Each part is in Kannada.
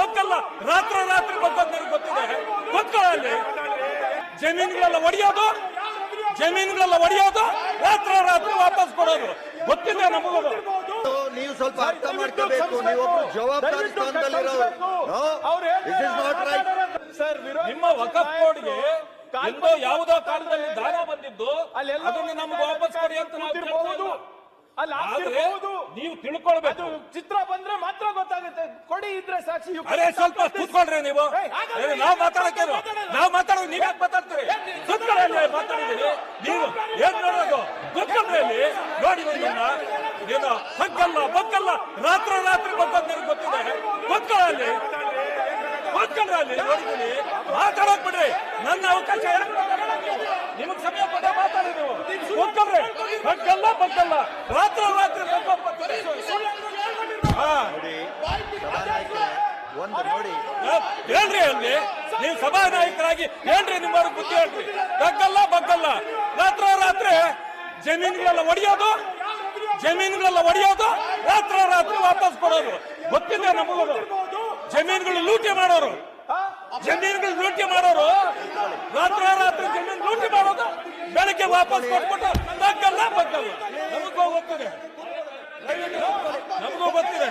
ಬಗ್ಗಲ್ಲ ರಾತ್ರಿ ರಾತ್ರಿ ನನಗೆ ಗೊತ್ತಿದೆ. ಗೊತ್ತಲ್ಲಿ ಜಮೀನುಗಳೆಲ್ಲ ಒಡೆಯೋದು ಜಮೀನುಗಳೆಲ್ಲ ಒಡೆಯೋದು ರಾತ್ರಿ ರಾತ್ರಿ ವಾಪಸ್ ಕೊಡೋದು. ಗೊತ್ತಿದೆ ನಮಗೂ ನೀವು ಸ್ವಲ್ಪ ಅರ್ಥ ಮಾಡ್ಕೋಬೇಕು. ನೀವೊಬ್ರು ಜವಾಬ್ದಾರಿ ಸರ್ ನಿಮ್ಮ ವಕಫ್ ಕೋಡ್ಗೆ ಎಂದೋ ಯಾವುದೋ ಕಾಲದಲ್ಲಿ ಧಾರಾ ಬಂದಿದ್ದು ಅದನ್ನು ನಮ್ಗೆ ವಾಪಸ್ ಕೊಡಿ ಅಂತ ನಾವು. ಅಲ್ಲಿ ಆದ್ರೆ ಆಗ್ತಿರ್ಬಹುದು. ನೀವು ತಿಳ್ಕೊಳ್ಬೇಕು. ಅದು ಚಿತ್ರ ಬಂದ್ರೆ ಮಾತ್ರ ಗೊತ್ತಾಗುತ್ತೆ. ಕೊಡಿ ಇದ್ರೆ ಸಾಕ್ಷಿ. you ಅರೆ can ಸ್ವಲ್ಪ this. ಕೂತ್ಕೊಳ್ರಿ ನೀವು. ಏಯ್, ಹಾಗಾದ್ರೆ ಏನು ನಾವು ಮಾತಾಡಕ್ಕೆ? ನಾವು ಮಾತಾಡೋದು ನೀವ್ ಯಾಕೆ ಮಾತಾಡ್ತೀರಿ? ಕೂತ್ಕೊಳ್ಳಿ ಅಲ್ಲಿ ಮಾತಾಡಿದ್ದೀರಿ ನೀವು ಏನ್ ನೋಡೋದು? ಕೂತ್ಕೊಂಡ್ರಿ ಅಲ್ಲಿ ನೋಡಿ ನಿಮ್ಮನ್ನ. ಏನು ಹಕ್ಕಲ್ಲ ಬಗ್ಗಲ್ಲ. ರಾತ್ರಿ ರಾತ್ರಿ ನನಗೆ ಗೊತ್ತಿದೆ. ಕೂತ್ಕೊಳ್ಳಿ ಅಲ್ಲಿ? ನೋಡಿದ್ದೀನಿ. ಮಾತಾಡೋಕ್ ಬಿಡ್ರಿ. ನನ್ನ ಅವಕಾಶ ಯಾಕೆ ಮಾತಾಡೋಕ್ಕೆ? ನಿಮಗ್ ಸಮಯ ಕೊಟ್ಟ ಮಾತಾಡಿ ನೀವು ಬಗ್ಗಲ್ಲ ಬಗ್ಗಲ್ಲ. ರಾತ್ರಿ ರಾತ್ರಿ ಹಾ. ನೋಡಿ ಸಭಾನಾಯಕರೇ, ಒಂದು ನೋಡಿ. ಹೇಳ್ರಿ ಅಲ್ಲಿ. ನೀವು ಸಭಾನಾಯಕರಾಗಿ ಹೇಳ್ರಿ ನಿಮ್ಮ ಬುದ್ಧಿ ಹೇಳ್ರಿ. ಬಗ್ಗಲ್ಲ ಬಗ್ಗಲ್ಲ. ರಾತ್ರಿ ರಾತ್ರಿ ಜಮೀನುಗಳೆಲ್ಲ ಒಡೆಯೋದು? ಜಮೀನುಗಳೆಲ್ಲ ಒಡೆಯೋದು? ರಾತ್ರಿ ರಾತ್ರಿ ವಾಪಸ್ ಕೊಡೋದು? ಗೊತ್ತಿದೆ ನಮಗೂ ಜಮೀನುಗಳು ಲೂಟಿ ಮಾಡೋರು. ಜಮೀನುಗಳು ಲೂಟಿ ಮಾಡೋರು? ರಾತ್ರಿ ರಾತ್ರಿ ಜಮೀನು ಲೂಟಿ ಮಾಡೋದು? ಬೆಳಗ್ಗೆ ವಾಪಸ್ ಕೊಟ್ಬಿಟ್ಟು ಬಗ್ಗಲ್ಲ ಬಗ್ಗಲ್ಲ. ನಮಗೂ ಗೊತ್ತಿದೆ. ನಮಗೂ ಗೊತ್ತಿದೆ.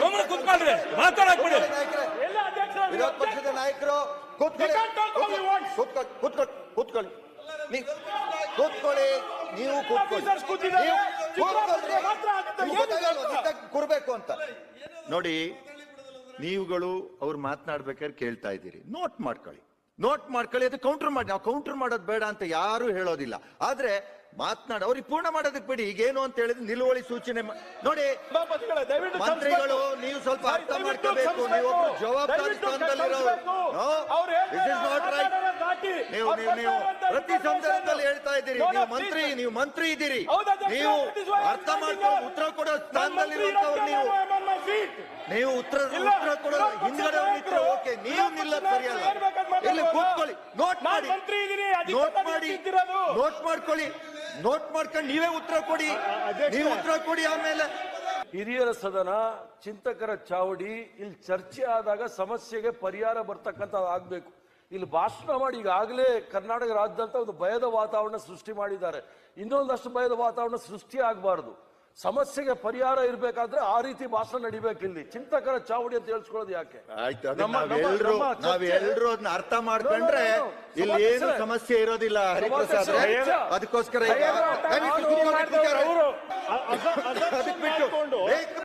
ಗಮನ ಕುತ್ಕೊಳ್ರಿ ಮಾತಾಡಕ್ ಬಿಡಿ ವಿರೋಧ ಪಕ್ಷದ ನಾಯಕರು ಕೂತ್ಕೊಳ್ಳಿ. ಕೂತ್ಕೊಳ್ಳಿ. ಕೂತ್ಕೊಳ್ಳಿ. ಕೂತ್ಕೊಳ್ಳಿ. ನೀವು ಕೂತ್ಕೊಳ್ಳಿ. ನೀವು ಕೂತ್ಕೊಳ್ಳಿ. ಕೂರ್ಬೇಕು ಅಂತ. ನೋಡಿ ನೀವುಗಳು ಅವ್ರು ಮಾತನಾಡ್ಬೇಕಾದ್ರೆ ಕೇಳ್ತಾ ಇದ್ದೀರಿ. ನೋಟ್ ಮಾಡ್ಕೊಳ್ಳಿ. ನೋಟ್ ಮಾಡ್ಕೊಳ್ಳಿ ಅದು ಕೌಂಟರ್ ಮಾಡಿ. ನಾವು ಕೌಂಟರ್ ಮಾಡೋದು ಬೇಡ ಅಂತ ಯಾರು ಹೇಳೋದಿಲ್ಲ. ಆದ್ರೆ ಮಾತನಾಡ ಅವ್ರಿಗೆ ಪೂರ್ಣ ಮಾಡೋದಕ್ಕೆ ಬಿಡಿ. ಈಗೇನು ಅಂತ ಹೇಳಿದ್ರೆ ನಿಲುವಳಿ ಸೂಚನೆ ನೋಡಿ ಮಂತ್ರಿಗಳು ನೀವು ಸ್ವಲ್ಪ ಅರ್ಥ ಮಾಡ್ಕೋಬೇಕು. ನೀವು ಜವಾಬ್ದಾರಿ ನೀವು ನೀವು ನೀವು ಪ್ರತಿ ಸಂದರ್ಭದಲ್ಲಿ ಹೇಳ್ತಾ ಇದ್ದೀರಿ. ನೀವು ಮಂತ್ರಿ ನೀವು ಮಂತ್ರಿ ಇದ್ದೀರಿ. ನೀವು ಅರ್ಥ ಮಾಡ್ಕೊಂಡು. ಉತ್ತರ ಕೊಡೋ ಸ್ಥಾನದಲ್ಲಿ ಸ್ಥಾನದಲ್ಲಿರುವಂತವ್ರು ನೀವು. ನೀವು ಉತ್ತರ ಉತ್ತರ ಕೊಡೋ ಹಿಂದ್ಗಡೆ ಓಕೆ ನೀವು ನಿಲ್ಲ ನಿಲ್ಲೋದು ಸರಿಯಲ್ಲ. ಇಲ್ಲಿ ಕೂತ್ಕೊಳ್ಳಿ ನೋಟ್ ಮಾಡಿ. ಮಂತ್ರಿ ನೋಟ್ ಮಾಡಿ ನೋಟ್ ಮಾಡ್ಕೊಳ್ಳಿ ನೋಟ್ ಮಾಡ್ಕೊಂಡು ನೀವೇ ಉತ್ತರ ಕೊಡಿ. ನೀವು ಉತ್ತರ ಕೊಡಿ ಆಮೇಲೆ. ಹಿರಿಯರ ಸದನ ಚಿಂತಕರ ಚಾವಡಿ ಇಲ್ಲಿ ಚರ್ಚೆ ಆದಾಗ ಸಮಸ್ಯೆಗೆ ಪರಿಹಾರ ಬರ್ತಕ್ಕಂಥ ಆಗ್ಬೇಕು. ಇಲ್ಲಿ ಭಾಷಣ ಮಾಡಿ ಈಗಾಗಲೇ ಕರ್ನಾಟಕ ರಾಜ್ಯದಂತ ಒಂದು ಭಯದ ವಾತಾವರಣ ಸೃಷ್ಟಿ ಮಾಡಿದ್ದಾರೆ. ಇನ್ನೊಂದಷ್ಟು ಭಯದ ವಾತಾವರಣ ಸೃಷ್ಟಿ ಆಗಬಾರದು. ಸಮಸ್ಯೆಗೆ ಪರಿಹಾರ ಇರಬೇಕಾದ್ರೆ ಆ ರೀತಿ ಭಾಷಣ ನಡಿಬೇಕು ಇಲ್ಲಿ. ಚಿಂತಕರ ಚಾವಡಿ ಅಂತ ಹೇಳ್ಸ್ಕೊಳ್ಳೋದು ಯಾಕೆ? ಆಯ್ತು ನಾವೆಲ್ಲರೂ ಅದನ್ನ ಅರ್ಥ ಮಾಡ್ಕೊಂಡ್ರೆ. ಇಲ್ಲಿ ಏನು ಸಮಸ್ಯೆ ಇರೋದಿಲ್ಲ ಹರಿಪ್ರಸಾದ್. ಅದಕ್ಕೋಸ್ಕರ ಈಗ